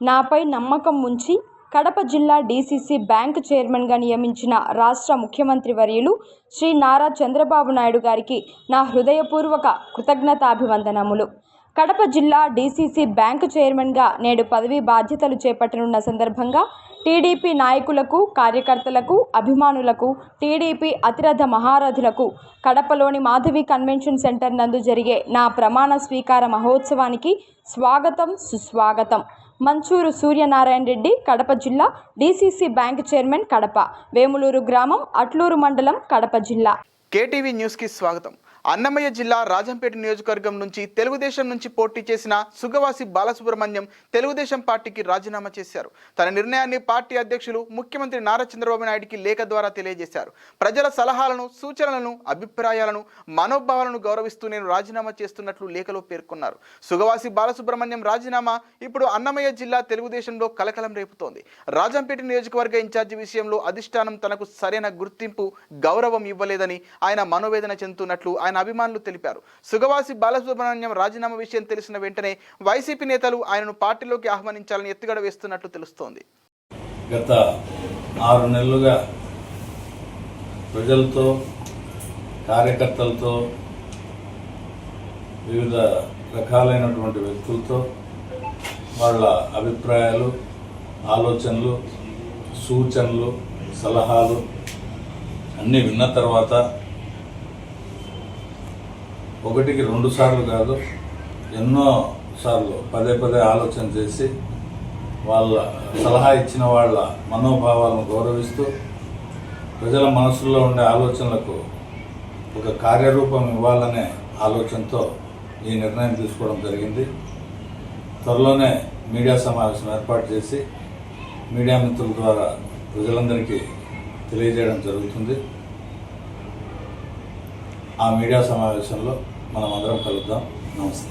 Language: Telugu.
నాపై నమ్మకం ఉంచి కడప జిల్లా డీసీసీ బ్యాంక్ చైర్మన్గా నియమించిన రాష్ట్ర ముఖ్యమంత్రి వర్యులు శ్రీ నారా చంద్రబాబు నాయుడు గారికి నా హృదయపూర్వక కృతజ్ఞతాభివందనములు. కడప జిల్లా డీసీసీ బ్యాంకు చైర్మన్గా నేడు పదవీ బాధ్యతలు చేపట్టనున్న సందర్భంగా టీడీపీ నాయకులకు కార్యకర్తలకు అభిమానులకు టీడీపీ అతిరథ మహారథులకు కడపలోని మాధవి కన్వెన్షన్ సెంటర్ నందు జరిగే నా ప్రమాణ స్వీకార మహోత్సవానికి స్వాగతం సుస్వాగతం. మంచూరు సూర్యనారాయణ రెడ్డి కడప జిల్లా DCC bank chairman Kadapa Vemuluru గ్రామం అట్లూరు మండలం కడప జిల్లా. కేటీవీ న్యూస్కి స్వాగతం. అన్నమయ్య జిల్లా రాజంపేట నియోజకవర్గం నుంచి తెలుగుదేశం నుంచి పోటీ చేసిన సుగవాసి బాలసుబ్రహ్మణ్యం తెలుగుదేశం పార్టీకి రాజీనామా చేశారు. తన నిర్ణయాన్ని పార్టీ అధ్యక్షులు ముఖ్యమంత్రి నారా చంద్రబాబు నాయుడికి లేఖ ద్వారా తెలియజేశారు. ప్రజల సలహాలను సూచనలను అభిప్రాయాలను మనోభావాలను గౌరవిస్తూ నేను రాజీనామా చేస్తున్నట్లు లేఖలో పేర్కొన్నారు. సుగవాసి బాలసుబ్రహ్మణ్యం రాజీనామా ఇప్పుడు అన్నమయ్య జిల్లా తెలుగుదేశంలో కలకలం రేపుతోంది. రాజంపేట నియోజకవర్గ ఇన్ఛార్జి విషయంలో అధిష్టానం తనకు సరైన గుర్తింపు గౌరవం ఇవ్వలేదని ఆయన మనోవేదన చెందుతున్నట్లు ఆయన అభిమానులు తెలిపారు. సుగవాసి బాలసుబ్రహ్మణ్యం రాజీనామా విషయం తెలిసిన వెంటనే వైసీపీ నేతలు ఆయనను పార్టీలోకి ఆహ్వానించాలని ఎత్తుగడ వేస్తున్నట్లు తెలుస్తోంది. గత ఆరు నెలలుగా ప్రజలతో కార్యకర్తలతో వివిధ రకాలైనటువంటి వ్యక్తులతో వాళ్ళ అభిప్రాయాలు ఆలోచనలు సూచనలు సలహాలు అన్నీ విన్న తర్వాత ఒకటికి రెండు సార్లు కాదు ఎన్నో సార్లు పదే పదే ఆలోచన చేసి వాళ్ళ సలహా ఇచ్చిన వాళ్ళ మనోభావాలను గౌరవిస్తూ ప్రజల మనసులో ఉండే ఆలోచనలకు ఒక కార్యరూపం ఇవ్వాలనే ఆలోచనతో ఈ నిర్ణయం తీసుకోవడం జరిగింది. త్వరలోనే మీడియా సమావేశం ఏర్పాటు చేసి మీడియా మిత్రుల ద్వారా ప్రజలందరికీ తెలియజేయడం జరుగుతుంది. ఆ మీడియా సమావేశంలో మనం అందరం కలుద్దాం. నమస్తే.